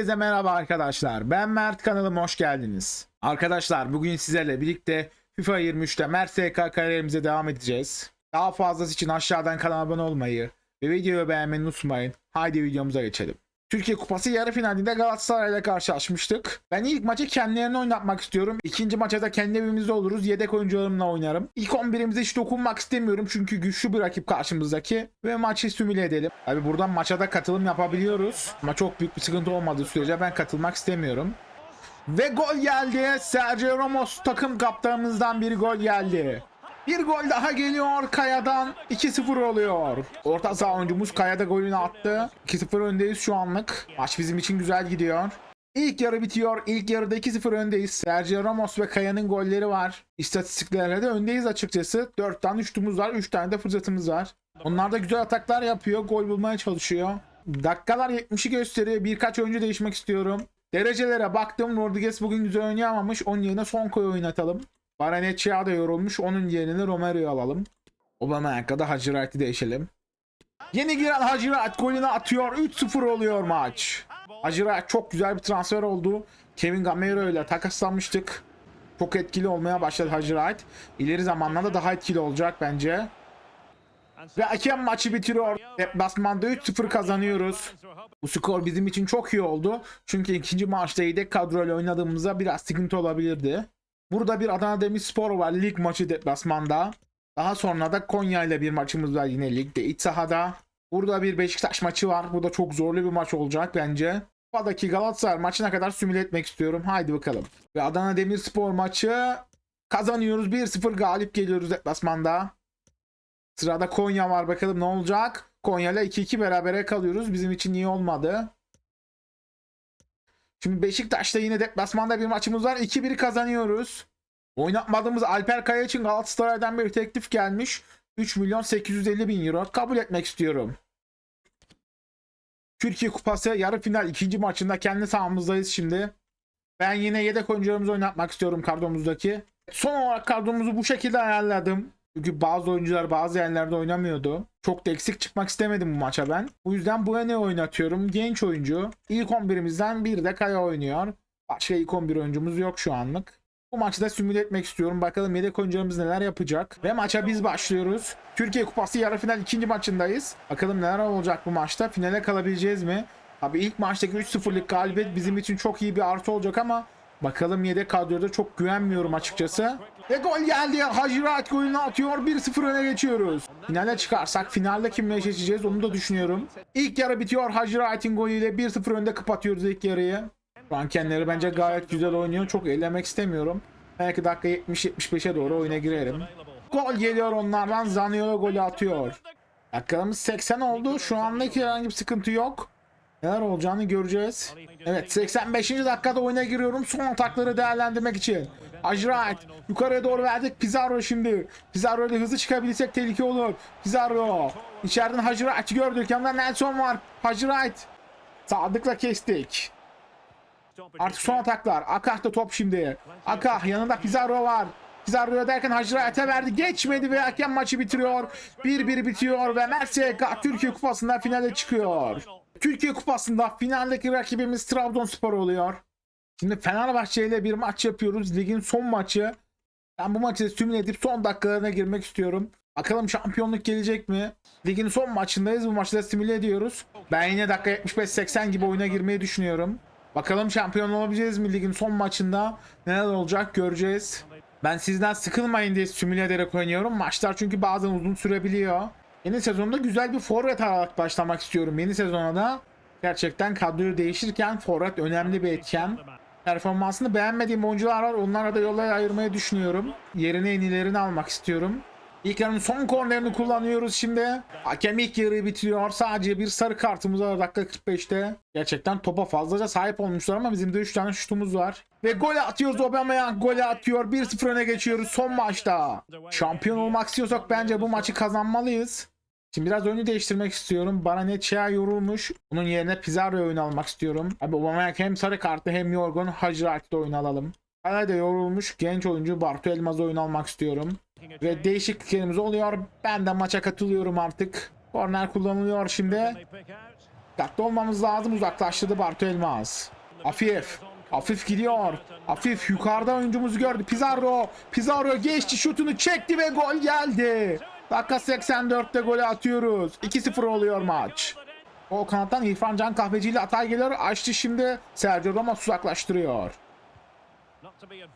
Herkese merhaba arkadaşlar. Ben Mert kanalıma hoş geldiniz. Arkadaşlar bugün sizlerle birlikte FIFA 23'te Mert SK kariyerimize devam edeceğiz. Daha fazlası için aşağıdan kanala abone olmayı ve videoyu beğenmeyi unutmayın. Haydi videomuza geçelim. Türkiye Kupası yarı finalinde Galatasaray'la karşılaşmıştık. Ben ilk maçı kendilerine oynatmak istiyorum. İkinci maça da kendi evimizde oluruz. Yedek oyuncularımla oynarım. İlk 11'imize hiç dokunmak istemiyorum çünkü güçlü bir rakip karşımızdaki. Ve maçı simüle edelim. Abi buradan maça da katılım yapabiliyoruz. Ama çok büyük bir sıkıntı olmadığı sürece ben katılmak istemiyorum. Ve gol geldi. Sergio Ramos takım kaptanımızdan bir gol geldi. Bir gol daha geliyor Kaya'dan 2-0 oluyor. Orta saha oyuncumuz Kaya'da golünü attı. 2-0 öndeyiz şu anlık. Maç bizim için güzel gidiyor. İlk yarı bitiyor. İlk yarıda 2-0 öndeyiz. Sergio Ramos ve Kaya'nın golleri var. İstatistiklerle de öndeyiz açıkçası. 4 tane şutumuz var. 3 tane de fırsatımız var. Onlar da güzel ataklar yapıyor. Gol bulmaya çalışıyor. Dakikalar 70'i gösteriyor. Birkaç oyuncu değişmek istiyorum. Derecelere baktım. Rodriguez bugün güzel oynayamamış. Onun yerine Sonko'yu oynatalım. Baranetçia da yorulmuş. Onun yerine Romero'yu alalım. Aubameyang'la da Hacı Wright'i değişelim. Yeni giren Hacı Wright golünü atıyor. 3-0 oluyor maç. Hacı Wright çok güzel bir transfer oldu. Kevin Gamero ile takaslanmıştık. Çok etkili olmaya başladı Hacı Wright. İleri zamanlarda daha etkili olacak bence. Ve hakem maçı bitiriyor. Deplasmanda 3-0 kazanıyoruz. Bu skor bizim için çok iyi oldu. Çünkü ikinci maçta yedek kadroyla oynadığımızda biraz sıkıntı olabilirdi. Burada bir Adana Demirspor var lig maçı deplasmanda. Daha sonra da Konya ile bir maçımız var yine ligde iç sahada. Burada bir Beşiktaş maçı var. Bu da çok zorlu bir maç olacak bence. Kupadaki Galatasaray maçına kadar simüle etmek istiyorum. Haydi bakalım. Ve Adana Demirspor maçı kazanıyoruz. 1-0 galip geliyoruz deplasmanda. Sırada Konya var. Bakalım ne olacak? Konya ile 2-2 berabere kalıyoruz. Bizim için iyi olmadı. Şimdi Beşiktaş'ta yine deplasmanda bir maçımız var. 2-1 kazanıyoruz. Oynatmadığımız Alper Kaya için Galatasaray'dan bir teklif gelmiş. 3 milyon 850 bin euro. Kabul etmek istiyorum. Türkiye Kupası yarı final ikinci maçında kendi sahamızdayız şimdi. Ben yine yedek oyuncularımızı oynatmak istiyorum kadromuzdaki. Son olarak kadromuzu bu şekilde ayarladım. Çünkü bazı oyuncular bazı yerlerde oynamıyordu. Çok da eksik çıkmak istemedim bu maça ben. Bu yüzden bu ne oynatıyorum? Genç oyuncu. İlk 11'imizden bir de Kaya oynuyor. Başka ilk 11 oyuncumuz yok şu anlık. Bu maçı da simüle etmek istiyorum. Bakalım yedek oyuncularımız neler yapacak. Ve maça biz başlıyoruz. Türkiye Kupası yarı final ikinci maçındayız. Bakalım neler olacak bu maçta. Finale kalabileceğiz mi? Abi ilk maçtaki 3-0'lık galibiyet bizim için çok iyi bir artı olacak ama bakalım yedek kadroda çok güvenmiyorum açıkçası. Ve gol geldi. Hacı Wright golünü atıyor. 1-0 öne geçiyoruz. Finale çıkarsak finalde kimle eşleşeceğiz onu da düşünüyorum. İlk yarı bitiyor. Hacı Wright'in golüyle 1-0 önde kapatıyoruz ilk yarıyı. Şu an kendileri bence gayet güzel oynuyor. Çok ellemek istemiyorum. Belki dakika 70-75'e doğru oyuna girerim. Gol geliyor onlardan. Zaniolo golü atıyor. Dakikamız 80 oldu. Şu andaki herhangi bir sıkıntı yok. Neler olacağını göreceğiz. Evet 85. dakikada oyuna giriyorum. Son atakları değerlendirmek için. Ajrat yukarıya doğru verdik. Pizarro şimdi. Pizarro ile hızlı çıkabilirsek tehlike olur. Pizarro. İçeriden Hacırat gördük. Yanında Nelson var. Hacırat. Sadıkla kestik. Artık son ataklar. Akah'ta top şimdi. Akah yanında Pizarro var. Pizarro'ya derken Hacırat'a verdi. Geçmedi ve hakem maçı bitiriyor. 1-1 bitiyor ve Merseka Türkiye Kupası'nda finale çıkıyor. Türkiye Kupası'nda finaldeki rakibimiz Trabzonspor oluyor. Şimdi Fenerbahçe ile bir maç yapıyoruz. Ligin son maçı. Ben bu maçı simüle edip son dakikalarına girmek istiyorum. Bakalım şampiyonluk gelecek mi? Ligin son maçındayız. Bu maçı da simüle ediyoruz. Ben yine dakika 75-80 gibi oyuna girmeyi düşünüyorum. Bakalım şampiyon olabileceğiz mi ligin son maçında? Neler olacak göreceğiz. Ben sizden sıkılmayın diye simüle ederek oynuyorum. Maçlar çünkü bazen uzun sürebiliyor. Yeni sezonda güzel bir forvet alarak başlamak istiyorum. Yeni sezona da gerçekten kadroyu değişirken forvet önemli bir etken. Performansını beğenmediğim oyuncular var. Onlara da yolları ayırmayı düşünüyorum. Yerine en iyilerini almak istiyorum. İlk yarının son kornerini kullanıyoruz şimdi. Hakem ilk yarıyı bitiriyor. Sadece bir sarı kartımız var dakika 45'te. Gerçekten topa fazlaca sahip olmuşlar ama bizim de 3 tane şutumuz var. Ve gol atıyoruz Aubameyang gol atıyor. 1-0 öne geçiyoruz son maçta. Şampiyon olmak istiyorsak bence bu maçı kazanmalıyız. Şimdi biraz oyunu değiştirmek istiyorum. Baranetçia yorulmuş. Bunun yerine Pizarro'ya oyun almak istiyorum. Abi Aubameyang hem sarı kartlı hem yorgun. Hacı Wright'da oyun alalım. Hala da yorulmuş genç oyuncu Bartu Elmaz'a oyun almak istiyorum. Ve değişikliklerimiz oluyor. Ben de maça katılıyorum artık. Korner kullanılıyor şimdi. Dikkatli olmamız lazım. Uzaklaştırdı Bartu Elmas. Afif. Afif gidiyor. Afif yukarıda oyuncumuzu gördü. Pizarro. Pizarro geçti şutunu çekti ve gol geldi. Dakika 84'te golü atıyoruz. 2-0 oluyor maç. O kanattan İrfan Can Kahveci ile Atay geliyor. Açtı şimdi. Sergio Ramos uzaklaştırıyor.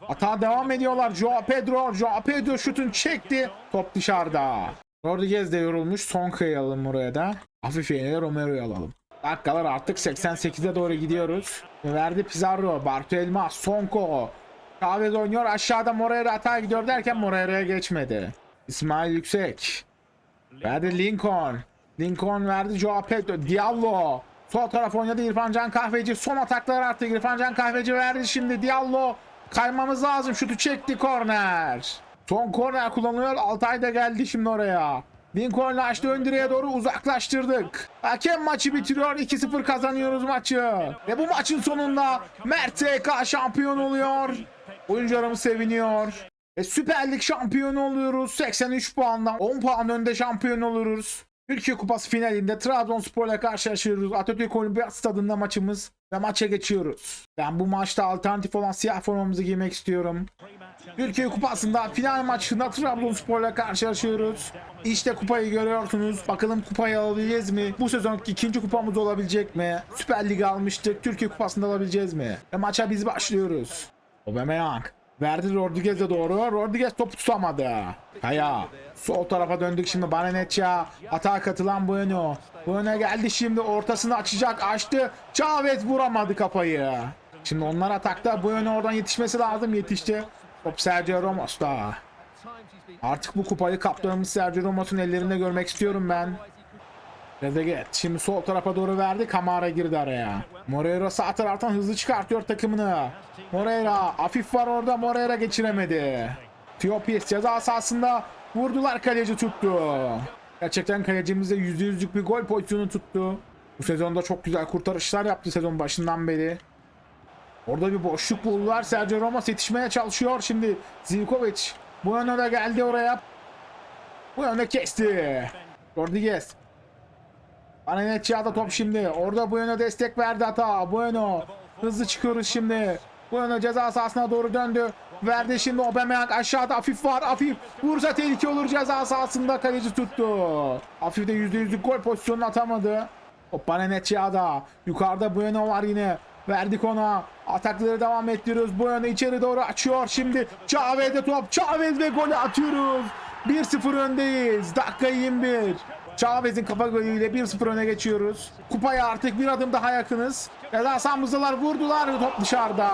Hata devam ediyorlar. Joao Pedro. Joao Pedro şutunu çekti. Top dışarıda. Rodriguez de yorulmuş. Son alalım buraya da. Hafif yeniyle Romero'yu alalım. Dakikalar artık 88'e doğru gidiyoruz. Verdi Pizarro. Bartu Elmas. Sonko. Chavez oynuyor. Aşağıda Moreira hata gidiyor derken Moreira'ya geçmedi. İsmail Yüksek. Verdi Lincoln. Lincoln verdi Joao Pedro. Diallo. Sol taraf oynadı İrfan Can Kahveci. Son ataklar artık İrfan Can Kahveci verdi şimdi Diallo. Kaymamız lazım. Şutu çekti korner. Son korner kullanılıyor. Altay da geldi şimdi oraya. Lincoln açtı ön direğe doğru uzaklaştırdık. Hakem maçı bitiriyor. 2-0 kazanıyoruz maçı. Ve bu maçın sonunda Mert TK şampiyon oluyor. Oyuncularımız seviniyor. Ve Süper Lig şampiyonu oluyoruz. 83 puanla 10 puan önde şampiyon oluruz. Türkiye Kupası finalinde Trabzonspor'la karşılaşıyoruz. Atatürk Olimpiyat Stadında maçımız ve maça geçiyoruz. Ben bu maçta alternatif olan siyah formamızı giymek istiyorum. Türkiye Kupası'nda final maçında Trabzonspor'la karşılaşıyoruz. İşte kupayı görüyorsunuz. Bakalım kupayı alabileceğiz mi? Bu sezonki ikinci kupamız olabilecek mi? Süper Lig almıştık. Türkiye Kupası'nda alabileceğiz mi? Ve maça biz başlıyoruz. Aubameyang. Verdi Rodriguez'e doğru. Rodriguez topu tutamadı. Kaya. Sol tarafa döndük şimdi Banenetça. Atağa katılan Bueno. Bueno geldi şimdi ortasını açacak. Açtı. Chavez vuramadı kafayı. Şimdi onlar atakta. Bueno oradan yetişmesi lazım. Yetişti. Top Sergio Ramos'ta. Artık bu kupayı kaptanımız Sergio Ramos'un ellerinde görmek istiyorum ben. Rezeget. Şimdi sol tarafa doğru verdi. Kamara girdi araya. Moreira sağ taraftan hızlı çıkartıyor takımını. Moreira. Afif var orada. Moreira geçiremedi. Tiopis ceza sahasında vurdular kaleci tuttu. Gerçekten kalecimiz de %100'lük bir gol pozisyonu tuttu. Bu sezonda çok güzel kurtarışlar yaptı sezon başından beri. Orada bir boşluk buldular. Sergio Ramos yetişmeye çalışıyor şimdi. Zivkovic. Bu yöne de geldi oraya. Bu yöne kesti. Rodriguez. Anenetçi'ye da top şimdi. Orada bu yöne destek verdi hata. Bu yöne. Hızlı çıkıyoruz şimdi. Bu yöne ceza sahasına doğru döndü. Verdi şimdi Aubameyang aşağıda Afif var. Afif vursa tehlike olur ceza sahasında kaleci tuttu. Afif de %100'lük gol pozisyonunu atamadı. Hop Anenetçia'da. Yukarıda bu yöne var yine. Verdik ona. Atakları devam ettiriyoruz. Bu yöne içeri doğru açıyor şimdi. Chavez'de top. Chavez ve golü atıyoruz. 1-0 öndeyiz. Dakika 21. Chavez'in kafa golüyle 1-0 öne geçiyoruz. Kupaya artık bir adım daha yakınız. Ceza sahamızdalar vurdular top dışarıda.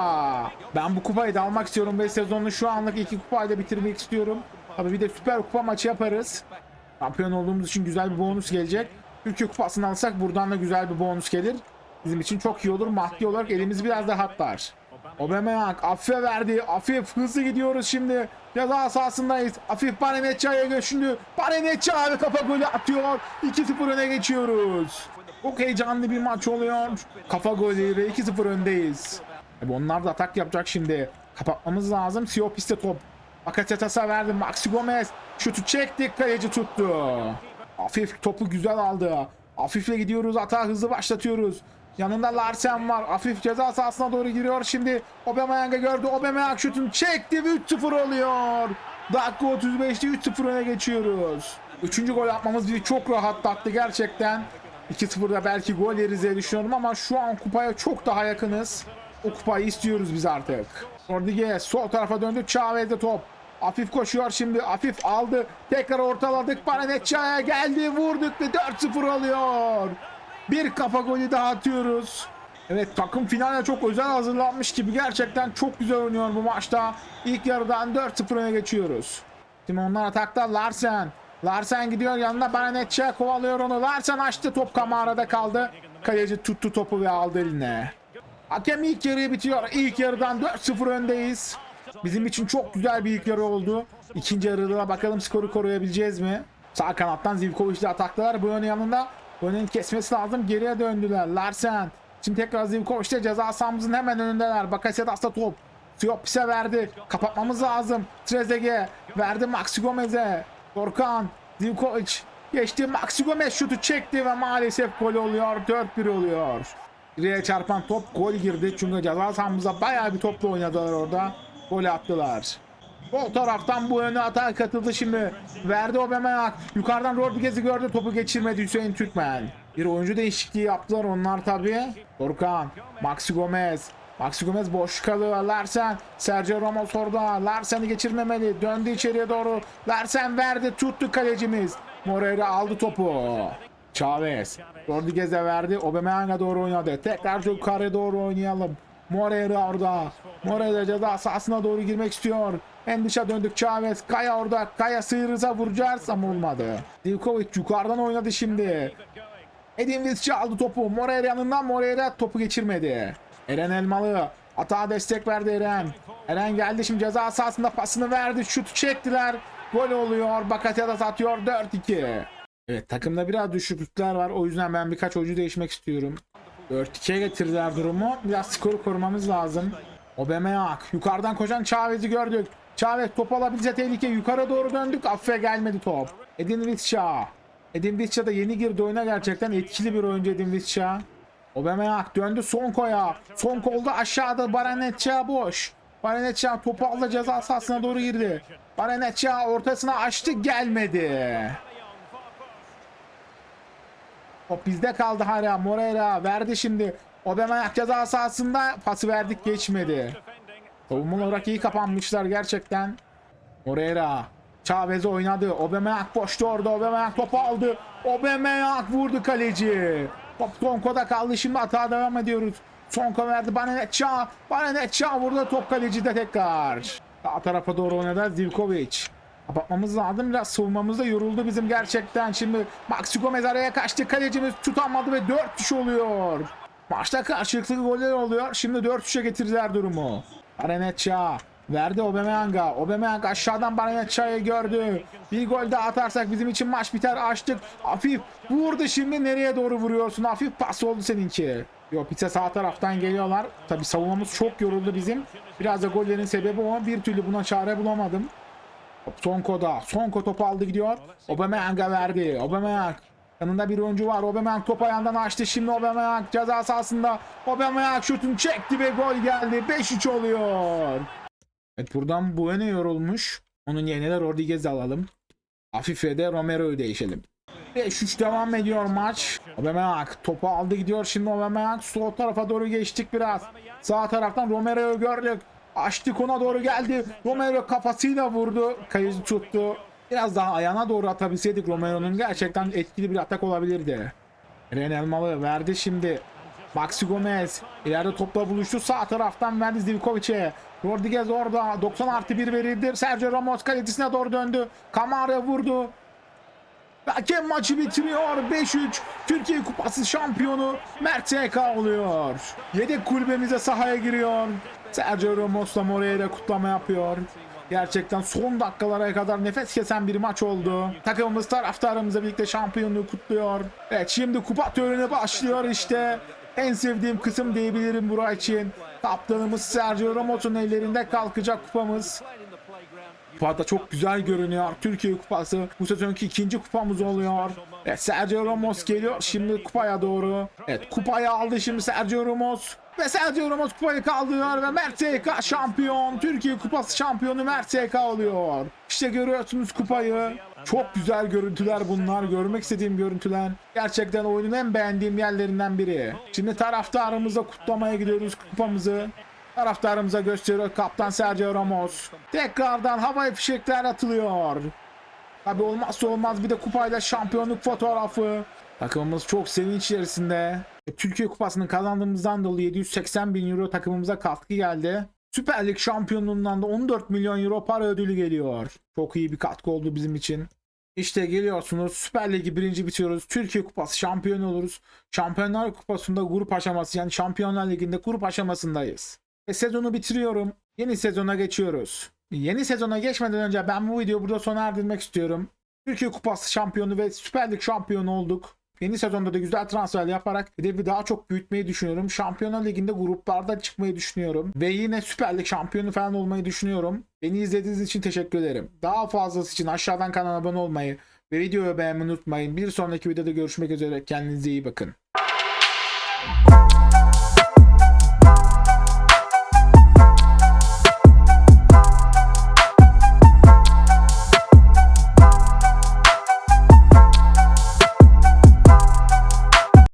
Ben bu kupayı da almak istiyorum ve sezonu şu anlık iki kupayla bitirmek istiyorum. Tabii bir de süper kupa maçı yaparız. Şampiyon olduğumuz için güzel bir bonus gelecek. Türkiye kupasını alsak buradan da güzel bir bonus gelir. Bizim için çok iyi olur. Maddi olarak elimiz biraz daha hatlar. Aubameyang Afif'e verdi. Afif hızlı gidiyoruz şimdi. Ceza sahasındayız. Afif Barenetça'ya göçündü. Barenetça ve kafa golü atıyor. 2-0 öne geçiyoruz. Çok heyecanlı bir maç oluyor. Kafa golüyle 2-0 öndeyiz. Tabii onlar da atak yapacak şimdi. Kapatmamız lazım. Siopis'te top. Bakasetas'a verdi. Maxi Gomez. Şutu çektik. Kaleci tuttu. Afif topu güzel aldı. Afif'le gidiyoruz. Atağı hızlı başlatıyoruz. Yanında Larsen var. Afif ceza sahasına doğru giriyor. Şimdi Aubameyang'ı gördü. Aubameyang şutunu çekti ve 3-0 oluyor. Dakika 35'te 3-0 öne geçiyoruz. Üçüncü gol atmamız bizi çok rahatlattı gerçekten. 2-0'da belki gol yeriz diye düşünüyorum ama şu an kupaya çok daha yakınız. O kupayı istiyoruz biz artık. Rodriguez sol tarafa döndü. Chavez'de top. Afif koşuyor şimdi. Afif aldı. Tekrar ortaladık. Baranetça'ya geldi. Vurduk ve 4-0 alıyor. Bir kafa golü daha atıyoruz. Evet takım finale çok özel hazırlanmış gibi gerçekten çok güzel oynuyor bu maçta. İlk yarıdan 4-0 öne geçiyoruz. Şimdi onlar atakta Larsen. Larsen gidiyor yanına Baranetçe kovalıyor onu. Larsen açtı top kamerada kaldı. Kaleci tuttu topu ve aldı eline. Hakem ilk yarıyı bitiyor. İlk yarıdan 4-0 öndeyiz. Bizim için çok güzel bir ilk yarı oldu. İkinci yarıda bakalım skoru koruyabileceğiz mi? Sağ kanattan Zivkovic'le ataklar. Bu yönü yanında. Yönün kesmesi lazım. Geriye döndüler. Larsen. Şimdi tekrar Zivkovic'le ceza sahamızın hemen önündeler. Bakasetas'ta top. Siopis'e verdi. Kapatmamız lazım. Trezeguet verdi Maxi Gomez'e. Dorkan. Zivkovic. Geçti Maxi Gomez şutu çekti ve maalesef gol oluyor. 4-1 oluyor. Direğe çarpan top gol girdi. Çünkü ceza sahamıza bayağı bir topla oynadılar orada. Gol attılar. Sol taraftan bu yöne atağa katıldı şimdi. Verdi Aubameyang. Yukarıdan Rodriguez'i gördü. Topu geçirmedi Hüseyin Türkmen. Bir oyuncu değişikliği yaptılar onlar tabii. Dorukhan. Maxi Gomez. Maxi Gomez boş kalıyor. Larsen. Sergio Ramos orada. Larsen'i geçirmemeli. Döndü içeriye doğru. Larsen verdi. Tuttu kalecimiz. Moreira aldı topu. Chavez. Rodriguez'e verdi. Aubameyang'a doğru oynadı. Tekrar yukarıya doğru oynayalım. Moreira orada. Moreira ceza sahasına doğru girmek istiyor. En dışa döndük Chavez. Kaya orada. Kaya sıyırırsa vuracağız ama olmadı. Divkovic yukarıdan oynadı şimdi. Edin Visca aldı topu. Moreira yanından Moreira topu geçirmedi. Eren Elmalı. Atağa destek verdi Eren. Eren geldi şimdi ceza sahasında pasını verdi. Şutu çektiler. Gol oluyor. Bakasetas atıyor 4-2. Evet takımda biraz düşüklükler var. O yüzden ben birkaç oyuncu değişmek istiyorum. 4-2'ye getirdiler durumu. Biraz skoru korumamız lazım. Aubameyang. Yukarıdan koşan Chavez'i gördük. Chavez top alabilse tehlike. Yukarı doğru döndük. Affe gelmedi top. Edin Visca. Edin Visca da yeni girdi oyuna gerçekten. Etkili bir oyuncu Edin Visca. Aubameyang döndü Sonko'ya. Sonko oldu aşağıda. Baranetça boş. Baranetça topu aldı ceza sahasına doğru girdi. Baranetça ortasına açtı gelmedi. Top bizde kaldı hala. Moreira verdi şimdi. Aubameyang ceza sahasında pası verdik geçmedi. Savunma olarak iyi kapanmışlar gerçekten. Moreira. Chavez oynadı. Aubameyang boştu orada. Aubameyang topu aldı. Aubameyang vurdu kaleci. Top Sonko'da kaldı. Şimdi hata devam ediyoruz. Sonko verdi. Bananetça. Bananetça vurdu. Top kalecide tekrar. Sağ tarafa doğru oynadı. Zivkovic. Kapatmamız lazım. Biraz savunmamız da yoruldu bizim gerçekten. Şimdi Maxi Gomez araya kaçtı. Kalecimiz tutamadı ve 4 kişi oluyor. Maçta karşılıklı goller oluyor. Şimdi 4-3'e getirdiler durumu. Baranetça verdi Aubameyang'a. Aubameyang aşağıdan Baranetça'yı gördü. Bir gol daha atarsak bizim için maç biter. Açtık. Hafif vurdu şimdi nereye doğru vuruyorsun? Hafif pas oldu seninki. Yok Pizza sağ taraftan geliyorlar. Tabi savunmamız çok yoruldu bizim. Biraz da gollerin sebebi o. Bir türlü buna çare bulamadım. Sonko'da. Sonko topu aldı gidiyor. Aubameyang'a verdi. Aubameyang. Yanında bir oyuncu var. Aubameyang top ayağından açtı. Şimdi Aubameyang ceza sahasında. Aubameyang şutunu çekti ve gol geldi. 5-3 oluyor. Evet buradan Bueno yorulmuş. Onun yerine de Rodriguez'i alalım. Afife de Romero'yu değişelim. 5-3 devam ediyor maç. Aubameyang topu aldı gidiyor. Şimdi Aubameyang sol tarafa doğru geçtik biraz. Sağ taraftan Romero'yu gördük. Açtık ona doğru geldi. Romero kafasıyla vurdu. Kayıcı tuttu. Biraz daha ayağına doğru atabilseydik Romero'nun gerçekten etkili bir atak olabilirdi. Ren Elmalı verdi şimdi. Maxi Gomez ileride topla buluştu. Sağ taraftan verdi Zivkovic'e. Rodriguez orada 90 artı 1 verildi. Sergio Ramos kalecisine doğru döndü. Kamara vurdu. Hakem maçı bitiriyor. 5-3. Türkiye Kupası şampiyonu Mert TK oluyor. Yedek kulübemize sahaya giriyor. Sergio Ramos'la Moreira kutlama yapıyor. Gerçekten son dakikalara kadar nefes kesen bir maç oldu. Takımımız taraftarımızla birlikte şampiyonluğu kutluyor. Evet şimdi kupa töreni başlıyor işte. En sevdiğim kısım diyebilirim bura için. Kaptanımız Sergio Ramos'un ellerinde kalkacak kupamız. Kupada çok güzel görünüyor. Türkiye Kupası bu sezonki ikinci kupamız oluyor. Evet Sergio Ramos geliyor şimdi kupaya doğru. Evet kupayı aldı şimdi Sergio Ramos. Ve Sergio Ramos kupayı kaldırıyor ve Mert TK şampiyon. Türkiye Kupası şampiyonu Mert TK oluyor. İşte görüyorsunuz kupayı. Çok güzel görüntüler bunlar. Görmek istediğim görüntüler. Gerçekten oyunun en beğendiğim yerlerinden biri. Şimdi taraftarımızla kutlamaya gidiyoruz kupamızı. Taraftarımıza gösteriyor kaptan Sergio Ramos. Tekrardan havai fişekler atılıyor. Tabi olmazsa olmaz bir de kupayla şampiyonluk fotoğrafı. Takımımız çok sevinç içerisinde. E, Türkiye Kupası'nı kazandığımızdan dolayı 780 bin euro takımımıza katkı geldi. Süper Lig şampiyonluğundan da 14 milyon euro para ödülü geliyor. Çok iyi bir katkı oldu bizim için. İşte geliyorsunuz Süper Lig'i birinci bitiriyoruz. Türkiye Kupası şampiyon oluruz. Şampiyonlar Kupası'nda grup aşaması yani Şampiyonlar Ligi'nde grup aşamasındayız. Ve sezonu bitiriyorum. Yeni sezona geçiyoruz. Yeni sezona geçmeden önce ben bu videoyu burada sona erdirmek istiyorum. Türkiye Kupası şampiyonu ve Süper Lig şampiyonu olduk. Yeni sezonda da güzel transfer yaparak hedefi daha çok büyütmeyi düşünüyorum. Şampiyonlar Ligi'nde gruplarda çıkmayı düşünüyorum. Ve yine Süper Lig şampiyonu falan olmayı düşünüyorum. Beni izlediğiniz için teşekkür ederim. Daha fazlası için aşağıdan kanala abone olmayı, Ve videoyu beğenmeyi unutmayın. Bir sonraki videoda görüşmek üzere. Kendinize iyi bakın.